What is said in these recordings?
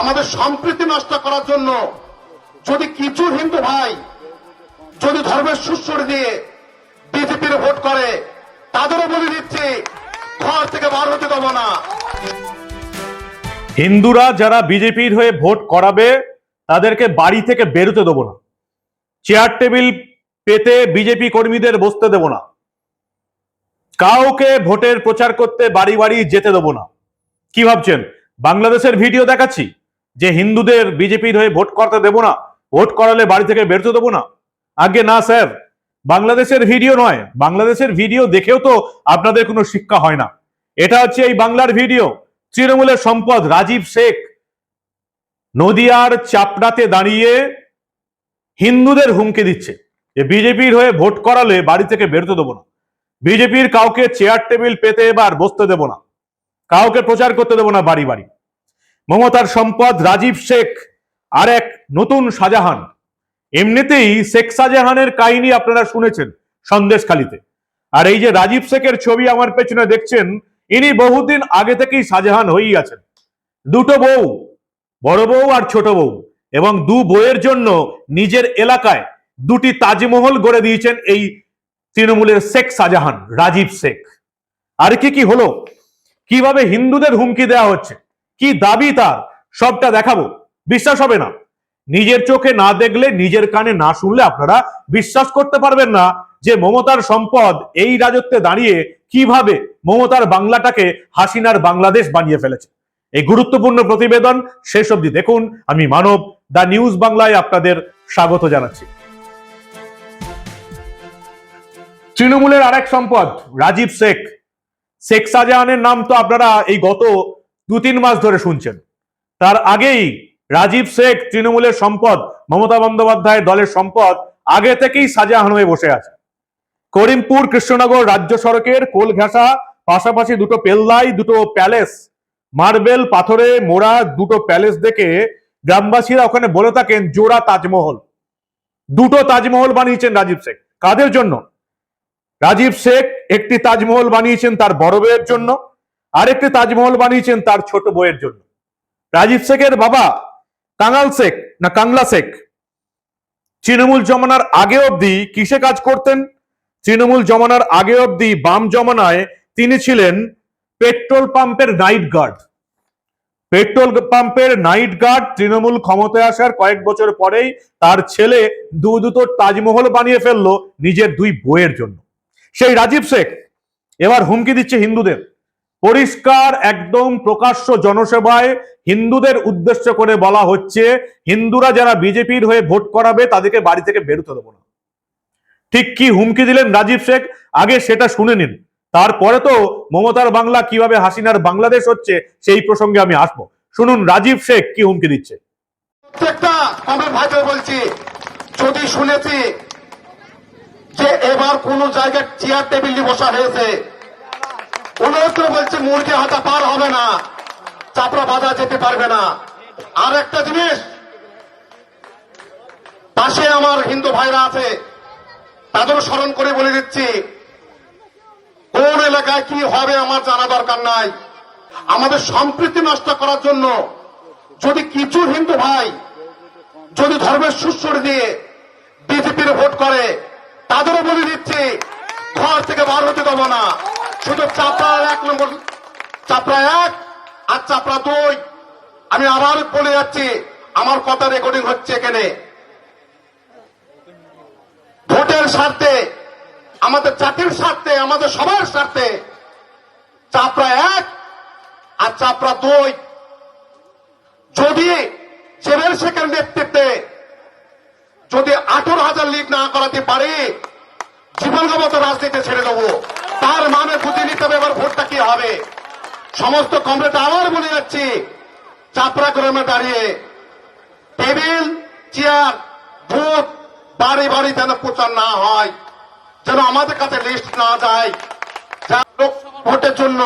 আমাদের সম্প্রীতি নষ্ট করার জন্য যদি কিছু হিন্দু ভাই যদি ধর্মের সুশ্রী দিয়ে বিজেপির ভোট করে, তাদেরও বলে দিচ্ছি, ঘর থেকে বার হতে দেবো না। হিন্দুরা যারা বিজেপির হয়ে ভোট করাবে, তাদেরকে বাড়ি থেকে বেরোতে দেবো না। চেয়ার টেবিল পেতে বিজেপি কর্মীদের বসতে দেব না। কাউকে ভোটের প্রচার করতে বাড়ি বাড়ি যেতে দেবো না। কি ভাবছেন? বাংলাদেশের ভিডিও দেখাচ্ছি? যে হিন্দুদের বিজেপির হয়ে ভোট করতে দেব না, ভোট করালে বাড়ি থেকে বেরোতে দেবো না। আগে না, স্যার। বাংলাদেশের ভিডিও নয়, বাংলাদেশের ভিডিও দেখেও তো আপনাদের কোনো শিক্ষা হয় না। এটা হচ্ছে এই বাংলার ভিডিও। তৃণমূলের সম্পদ রাজীব শেখ। নদিয়ার চাপড়াতে দাঁড়িয়ে হিন্দুদের হুমকি দিচ্ছে। যে বিজেপির হয়ে ভোট করালে বাড়ি থেকে বেরোতে দেবো না। বিজেপির কাউকে চেয়ার টেবিল পেতে এবার বসতে দেব না। কাউকে প্রচার করতে দেবো না বাড়ি বাড়ি। মমতার সম্পদ রাজীব শেখ আর এক নতুন শাহজাহান। এমনিতেই শেখ শাহজাহানের কাহিনী আপনারা শুনেছেন সন্দেশখালিতে। আর এই যে রাজীব শেখের ছবি আমার পেছনে দেখছেন, ইনি বহুদিন আগে থেকেই শাহজাহান হয়েই আছেন। দুটো বউ, বড় বউ আর ছোট বউ, এবং দু বইয়ের জন্য নিজের এলাকায় দুটি তাজমহল গড়ে দিয়েছেন এই তৃণমূলের শেখ শাহজাহান, রাজীব শেখ। আর কি কি হলো? কীভাবে হিন্দুদের হুমকি দেওয়া হচ্ছে? কি দাবি তার? সবটা দেখাবো। বিশ্বাস হবে না। নিজের চোখে না দেখলে, নিজের কানে না শুনলে আপনারা বিশ্বাস করতে পারবেন না যে মমতার সম্পদ এই রাজত্বে দাঁড়িয়ে কীভাবে মমতার বাংলাটাকে হাসিনার বাংলাদেশ বানিয়ে ফেলেছে। এই গুরুত্বপূর্ণ প্রতিবেদন শেষ অবধি দেখুন। আমি মানব দা নিউজ বাংলায় আপনাদের স্বাগত জানাচ্ছি। তৃণমূলের আরেক সম্পদ, রাজীব শেখ। শেখ শাহজাহানের নাম তো আপনারা এই গত দু তিন মাস ধরে শুনছেন। তার আগেই রাজীব শেখ তৃণমূলের সম্পদ, মমতা বন্দ্যোপাধ্যায় দলের সম্পদ আগে থেকেই শাহজাহান হয়ে বসে আছে। করিমপুর, কৃষ্ণনগর রাজ্য সড়কের কোল ঘেঁষা, পাশাপাশি দুটো পেল্লাই, দুটো প্যালেস, মার্বেল, পাথরে মোড়া দুটো প্যালেস দেখে গ্রামবাসীরা ওখানে বলে থাকেন, জোড়া তাজমহল। দুটো তাজমহল বানিয়েছেন রাজীব শেখ। কাদের জন্য? রাজীব শেখ একটি তাজমহল বানিয়েছেন তার বড় জন্য। আরেকটি তাজমহল বানিয়েছেন তার ছোট বইয়ের জন্য। রাজীব শেখের বাবা কাঙাল শেখ, না কাংলা শেখ। তৃণমূল জমানার আগে অবধি কিসে কাজ করতেন? তৃণমূল জমানার আগে অবধি বাম জমানায় তিনি ছিলেন পেট্রোল পাম্পের নাইট গার্ড। পেট্রোল পাম্পের নাইট গার্ড তৃণমূল ক্ষমতায় আসার কয়েক বছর পরেই তার ছেলে দু দুটো তাজমহল বানিয়ে ফেলল নিজের দুই বইয়ের জন্য। সেই রাজীব শেখ এবার হুমকি দিচ্ছে হিন্দুদের। পরিষ্কার, একদম প্রকাশ্য জনসভায় হিন্দুদের উদ্দেশ্য করে বলা হচ্ছে, হিন্দুরা যারা বিজেপির হয়ে ভোট করাবে তাদেরকে বাড়ি থেকে বেরোতে দেবো না। ঠিক কি হুমকি দিলেন রাজীব শেখ? আগে সেটা শুনে নিন। তারপরে তো মমতার বাংলা কীভাবে হাসিনার বাংলাদেশ হচ্ছে সেই প্রসঙ্গে আমি আসব। শুনুন রাজীব শেখ কি হুমকি দিচ্ছে। প্রত্যেকটা বলছি, যদি শুনেছি যে এবার কোন জায়গায় চেয়ার টেবিল বসা হয়েছে করে বলছি, মুরগি হাতা পার হবে না, চাপড়া বাঁধা যেতে পারবে না। আর একটা জিনিস, পাশে আমার হিন্দু ভাইরা আছে, তাদেরও স্মরণ করে বলে দিচ্ছি, কোন এলাকায় কি হবে আমার জানা দরকার নাই। আমাদের সম্প্রীতি নষ্ট করার জন্য যদি কিছু হিন্দু ভাই যদি ধর্মের সুশ্রী দিয়ে বিজেপির ভোট করে, তাদেরও বলে দিচ্ছি, ঘর থেকে বার হতে দেবো না। শুধু চাপড়া এক নম্বর চাপড়া এক আর চাপড়া দুই। আমি আবার বলে যাচ্ছি, আমার কথা রেকর্ডিং হচ্ছে এখানে। ভোটের স্বার্থে, আমাদের জাতির স্বার্থে, আমাদের সবার স্বার্থে চাপড়া এক আর চাপড়া দুই। যদি চেবের শেখের নেতৃত্বে যদি আঠারো হাজার লিড না করাতে পারে, জীবনগত রাজনীতি ছেড়ে দেবো। হবে। সমস্ত কমরেড আবার বলে যাচ্ছি। চাপড়া গ্রামে দাঁড়িয়ে টেবিল, চেয়ার ভোট বাড়ি বাড়ি যেন প্রচার না হয়, যেন আমাদের কাছে লিস্ট না যায়। ভোটের জন্য,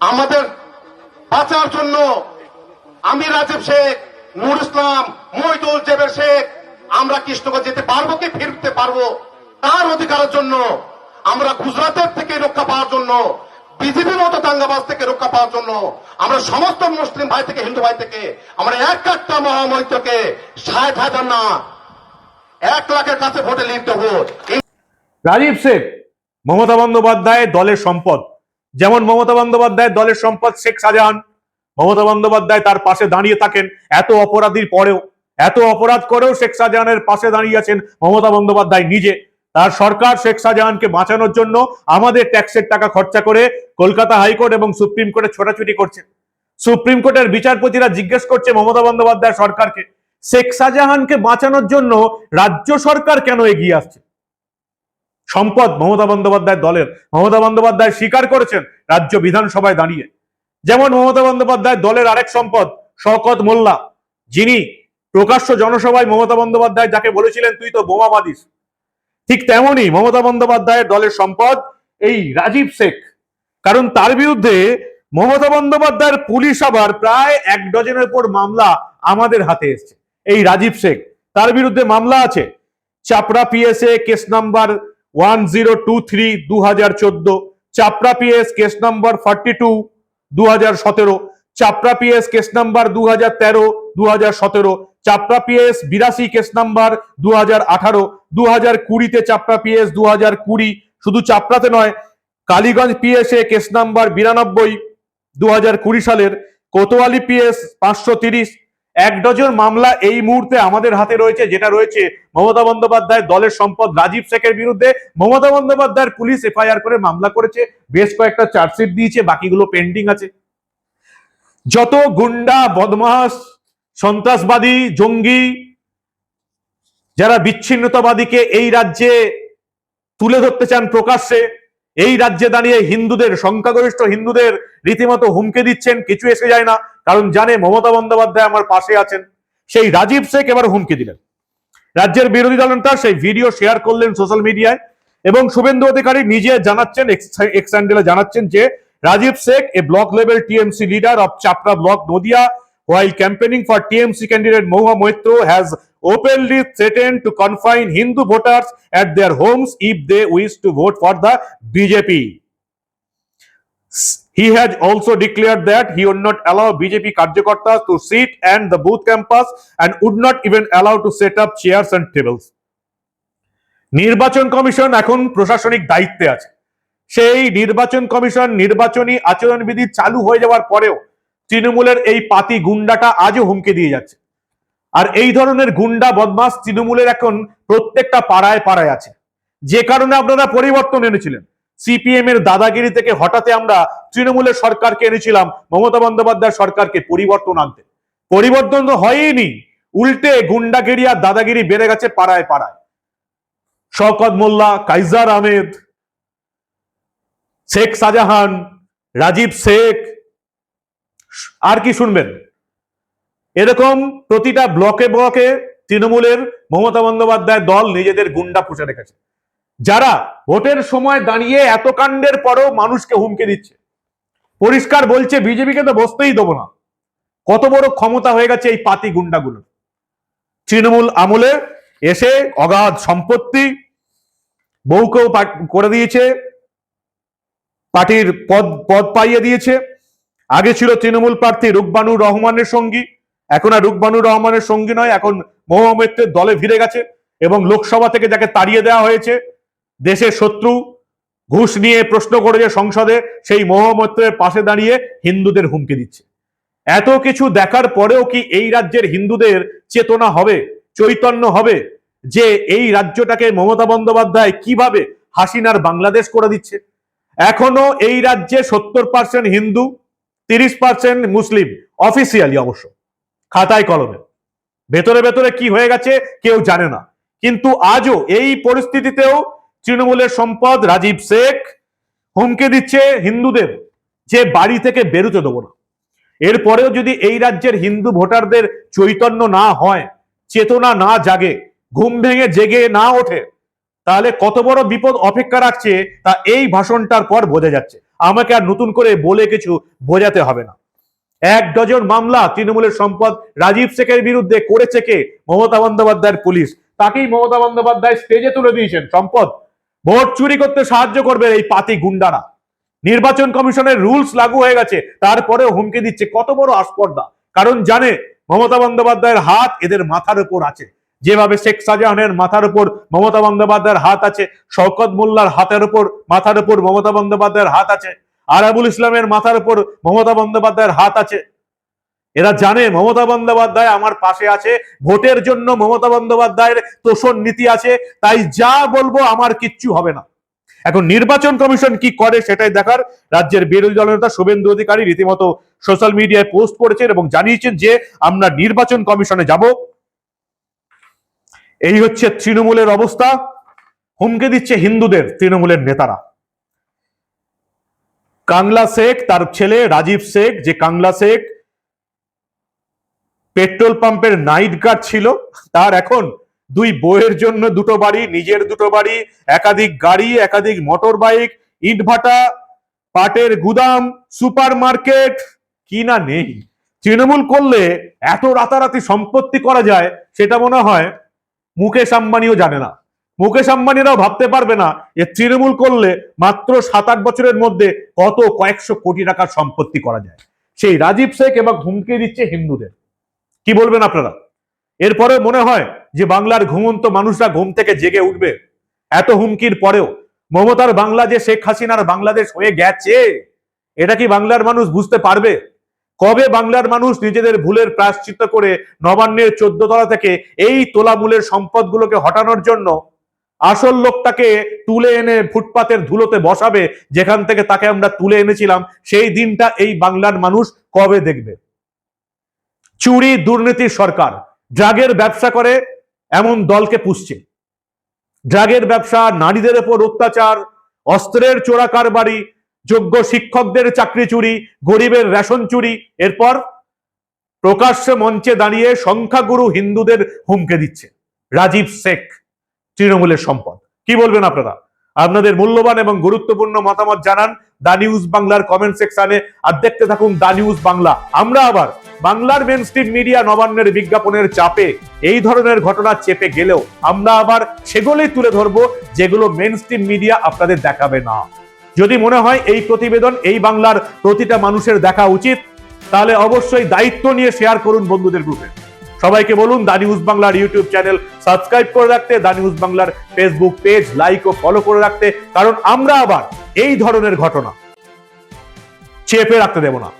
আমাদের বাঁচার জন্য। আমি রাজীব শেখ, নুর ইসলাম, মহিদুল জেবের শেখ। আমরা কৃষ্ণগঞ্জ যেতে পারব কি ফিরতে পারব? তার অধিকারের জন্য, আমরা গুজরাটের থেকে রক্ষা পাওয়ার জন্য বিজেপির মতো দাঙ্গাবাজ থেকে রক্ষা পাওয়ার জন্য আমরা সমস্ত মুসলিম ভাই থেকে, হিন্দু ভাই থেকে, আমরা এক একটা মহামৈত্রকে ষাট হাজার না, এক লাখের কাছে ভোটে লিড দেবো রাজীব শেখ, মমতা বন্দ্যোপাধ্যায় দলের সম্পদ। যেমন মমতা বন্দ্যোপাধ্যায় দলের সম্পদ শেখ শাহজাহান, মমতা বন্দ্যোপাধ্যায় তার পাশে দাঁড়িয়ে থাকেন এত অপরাধীর পরেও, এত অপরাধ করেও শেখ শাহজাহানের পাশে দাঁড়িয়ে আছেন মমতা বন্দ্যোপাধ্যায় নিজে। তার সরকার শেখ শাহজাহানকে বাঁচানোর জন্য আমাদের ট্যাক্সের টাকা খরচা করে কলকাতা হাইকোর্ট এবং সুপ্রিম কোর্টে ছোটাছুটি করছে। সুপ্রিম কোর্টের বিচারপতিরা জিজ্ঞেস করছে মমতা বন্দ্যোপাধ্যায় সরকারকে, শেখ শাহজাহানকে বাঁচানোর জন্য রাজ্য সরকার কেন এগিয়ে আসছে? সম্পদ মমতা বন্দ্যোপাধ্যায় দলের। মমতা বন্দ্যোপাধ্যায় স্বীকার করেছেন রাজ্য বিধানসভায় দাঁড়িয়ে। যেমন মমতা বন্দ্যোপাধ্যায় দলের আরেক সম্পদ, শওকত মোল্লা, যিনি প্রকাশ্য জনসভায় মমতা বন্দ্যোপাধ্যায় যাকে বলেছিলেন, তুই তো বোমা বাঁধিস। ঠিক তেমনই মমতা বন্দ্যোপাধ্যায়ের দলের সম্পদ এই রাজীব শেখ। কারণ তার বিরুদ্ধে মমতা বন্দ্যোপাধ্যায়ের পুলিশ আবার প্রায় এক ডজনের উপর মামলা আমাদের হাতে এসছে। এই রাজীব শেখ, তার বিরুদ্ধে মামলা আছে। Chapra PSA case number one zero two three দু হাজার চোদ্দ, Chapra PS case number forty two দু হাজার সতেরো চাপড়া পিএস কেস নাম্বার দু হাজার তেরো দু হাজার সতেরো চাপড়া পিএস বিরাশি কেস নাম্বার দু হাজার আঠারো দু হাজার কুড়িতে চাপড়া পিএস দু হাজার কুড়ি, শুধু চাপড়াতে নয়, কালীগঞ্জ পিএসএ কেস নাম্বার বিরানব্বই দু হাজার কুড়ি সালের, কোতোয়ালি পিএস পাঁচশো তিরিশ, এক ডজন মামলা এই মুহূর্তে আমাদের হাতে রয়েছে, যেটা রয়েছে মমতা বন্দ্যোপাধ্যায় দলের সম্পদ, রাজীব শেখের বিরুদ্ধে। মমতা বন্দ্যোপাধ্যায়ের পুলিশ এফআইআর করে মামলা করেছে, বেশ কয়েকটা চার্জশিট দিয়েছে, বাকিগুলো পেন্ডিং আছে। যত গুন্ডা বদমাস সন্ত্রাসবাদী, জঙ্গি, যারা বিচ্ছিন্নতাবাদীকে এই রাজ্যে তুলে ধরতে চান প্রকাশ্যে, এই রাজ্যে দাঁড়িয়ে হিন্দুদের, সংখ্যাগরিষ্ঠ হিন্দুদের রীতিমতো হুমকে দিচ্ছেন, কিছু এসে যায় না। কারণ জানে মমতা বন্দ্যোপাধ্যায় আমার পাশে আছেন। সেই রাজীব শেখ এবার হুমকি দিলেন। রাজ্যের বিরোধী দলনেতা সেই ভিডিও শেয়ার করলেন সোশ্যাল মিডিয়ায় এবং শুভেন্দু অধিকারী নিজে জানাচ্ছেন, এক্স জানাচ্ছেন যে Rajib Sheikh a block level TMC leader of Chapra block Nodia, while campaigning for TMC candidate Moha Moitro has openly threatened to confine Hindu voters at their homes if they wish to vote for the BJP. He has also declared that he would not allow BJP Karjakartas to sit and the booth campus and would not even allow to set up chairs and tables. নির্বাচন commission এখন প্রশাসনিক দায়িত্বে আছে সেই নির্বাচন commission নির্বাচনী আচরণবিধি চালু হয়ে যাওয়ার পরেও তৃণমূলের এই পাতি গুন্ডাটা আজও হুমকি দিয়ে যাচ্ছে। আর এই ধরনের গুন্ডা বদমাস তৃণমূলের এখন প্রত্যেকটা পাড়ায় পাড়ায় আছে। যে কারণে আপনারা পরিবর্তন এনেছিলেন। সিপিএম এর দাদাগিরি থেকে হঠাৎ আমরা তৃণমূলের সরকারকে এনেছিলাম, মমতা বন্দ্যোপাধ্যায় সরকারকে পরিবর্তন আনতে। পরিবর্তন তো হয়নি উল্টে গুন্ডাগিরি আর দাদাগিরি বেড়ে গেছে পাড়ায় পাড়ায়। শওকত মোল্লা, কাইজার আহমেদ শেখ শাহজাহান, রাজীব শেখ, আর কি শুনবেন? এরকম প্রতিটা ব্লকে ব্লকে তৃণমূলের মমতা বন্দ্যোপাধ্যায় দল নিজেদের গুন্ডা পুষে রেখেছে। যারা ভোটের সময় দাঁড়িয়ে এত কাণ্ডের পরেও মানুষকে হুমকে দিচ্ছে। পরিষ্কার বলছে, বিজেপিকে তো বসতেই দেবো না। কত বড় ক্ষমতা হয়ে গেছে এই পাতি গুন্ডাগুলো তৃণমূল আমলে এসে অগাধ সম্পত্তি বউকেও করে দিয়েছে। পার্টির পদ পদ পাইয়ে দিয়েছে। আগে ছিল তৃণমূল প্রার্থী রুকবানুর রহমানের সঙ্গী, এখন আর রুকবানুর রহমানের সঙ্গী নয়, এখন মোহাম্মদের দলে ভিড়ে গেছে এবং লোকসভা থেকে যাকে তাড়িয়ে দেওয়া হয়েছে, দেশের শত্রু, ঘুষ নিয়ে প্রশ্ন করেছে সংসদে সেই মোহাম্মদের পাশে দাঁড়িয়ে হিন্দুদের হুমকি দিচ্ছে। এত কিছু দেখার পরেও কি এই রাজ্যের হিন্দুদের চেতনা হবে, চৈতন্য হবে, যে এই রাজ্যটাকে মমতা বন্দ্যোপাধ্যায় কীভাবে হাসিনার বাংলাদেশ করে দিচ্ছে? এখনও এই রাজ্যে সত্তর পার্সেন্ট হিন্দু, তিরিশ পার্সেন্ট মুসলিম অফিসিয়ালি অবশ্য, খাতায় কলমে। ভেতরে ভেতরে কি হয়ে গেছে কেউ জানে না। কিন্তু আজও এই পরিস্থিতিতেও তৃণমূলের সম্পদ রাজীব শেখ হুমকে দিচ্ছে হিন্দুদের, যে বাড়ি থেকে বেরোতে দেবো না। এরপরেও যদি এই রাজ্যের হিন্দু ভোটারদের চৈতন্য না হয়, চেতনা না জাগে, ঘুম ভেঙে জেগে না ওঠে তাহলে কত বড় বিপদ অপেক্ষা রাখছে তা এই ভাষণটার পর বোঝা যাচ্ছে। আমাকে আর নতুন করে বলে কিছু বোঝাতে হবে না। এক ডজন মামলা তৃণমূলের সম্পদ রাজীব শেখের বিরুদ্ধে করেছে কে? মমতা বন্দ্যোপাধ্যায়ের পুলিশ। তাকেই মমতা বন্দ্যোপাধ্যায় স্টেজে তুলে দিয়েছেন সম্পদ। ভোট চুরি করতে সাহায্য করবে এই পাতি গুন্ডারা। নির্বাচন কমিশনের রুলস লাগু হয়ে গেছে, তারপরেও হুমকি দিচ্ছে। কত বড় আস্পর্ধা। কারণ জানে, মমতা বন্দ্যোপাধ্যায়ের হাত এদের মাথার উপর আছে। যেভাবে শেখ শাহজাহানের মাথার উপর মমতা বন্দ্যোপাধ্যায়ের হাত আছে, শওকত মোল্লার হাতের উপর মাথার উপর মমতা বন্দ্যোপাধ্যায়ের হাত আছে, আরাবুল ইসলামের মাথার উপর মমতা বন্দ্যোপাধ্যায়ের হাত আছে। এরা জানে মমতা বন্দ্যোপাধ্যায় আমার পাশে আছে, ভোটের জন্য মমতা বন্দ্যোপাধ্যায়ের তোষণ নীতি আছে, তাই যা বলব আমার কিচ্ছু হবে না। এখন নির্বাচন কমিশন কি করে সেটাই দেখার, রাজ্যের বিরোধী দলনেতা শুভেন্দু অধিকারী রীতিমতো সোশ্যাল মিডিয়ায় পোস্ট করেছেন এবং জানিয়েছেন যে আমরা নির্বাচন কমিশনে যাব। এই হচ্ছে তৃণমূলের অবস্থা। হুমকে দিচ্ছে হিন্দুদের, তৃণমূলের নেতারা। কাংলা শেখ, তার ছেলে রাজীব শেখ, যে কাংলা শেখ পেট্রোল পাম্পের নাইট গার্ড ছিল, তার এখন দুই বইয়ের জন্য দুটো বাড়ি, নিজের দুটো বাড়ি, একাধিক গাড়ি, একাধিক মোটর বাইক ইটভাটা, পাটের গুদাম সুপার মার্কেট কি না নেই। তৃণমূল করলে এত রাতারাতি সম্পত্তি করা যায়, সেটা মনে হয় মুকেশ আম্বানিও জানে না। মুকেশ আম্বানিরাও ভাবতে পারবে না যে তৃণমূল করলে মাত্র সাত আট বছরের মধ্যে কত কয়েকশো কোটি টাকার সম্পত্তি করা যায়। সেই রাজীব শেখ এবং হুমকি দিচ্ছে হিন্দুদের। কি বলবেন আপনারা? এরপরে মনে হয় যে বাংলার ঘুমন্ত মানুষরা ঘুম থেকে জেগে উঠবে। এত হুমকির পরেও মমতার বাংলা যে শেখ হাসিনার বাংলাদেশ হয়ে গেছে, এটা কি বাংলার মানুষ বুঝতে পারবে? কবে বাংলার মানুষ নিজেদের ভুলের প্রায়শ্চিত্ত করে নবান্নের চোদ্দ তলা থেকে এই তোলামূলের সম্পদগুলোকে হটানোর জন্য আসল লোকটাকে তুলে এনে ফুটপাতের ধুলোতে বসাবে, যেখান থেকে তাকে আমরা তুলে এনেছিলাম, সেই দিনটা এই বাংলার মানুষ কবে দেখবে? চুরি দুর্নীতির সরকার, ড্রাগের ব্যবসা করে, এমন দলকে পুষছে। ড্রাগের ব্যবসা, নারীদের উপর অত্যাচার, অস্ত্রের চোরা কারবারি যোগ্য শিক্ষকদের চাকরি চুরি, গরিবের রেশন চুরি। এরপর প্রকাশ্যে মঞ্চে দাঁড়িয়ে সংখ্যাগুরু হিন্দুদের হুমকে দিচ্ছে। রাজীব শেখ, তৃণমূলের সম্পদ। কি বলবেন আপনারা? আপনাদের মূল্যবান এবং গুরুত্বপূর্ণ মতামত জানান দা নিউজ বাংলার কমেন্ট সেকশনে আর দেখতে থাকুন দা নিউজ বাংলা। আমরা আবার বাংলার মেন স্ট্রিম মিডিয়া নবান্নের বিজ্ঞাপনের চাপে এই ধরনের ঘটনা চেপে গেলেও আমরা আবার সেগুলোই তুলে ধরবো যেগুলো মেন স্ট্রিম মিডিয়া আপনাদের দেখাবে না। যদি মনে হয় এই প্রতিবেদন, এই বাংলার প্রতিটা মানুষের দেখা উচিত, তাহলে অবশ্যই দায়িত্ব নিয়ে শেয়ার করুন বন্ধুদের গ্রুপে সবাইকে বলুন, দা নিউজ বাংলার ইউটিউব চ্যানেল সাবস্ক্রাইব করে রাখতে, দা নিউজ বাংলার ফেসবুক পেজ লাইক ও ফলো করে রাখতে, কারণ আমরা আবার এই ধরনের ঘটনা চেপে রাখতে দেব না।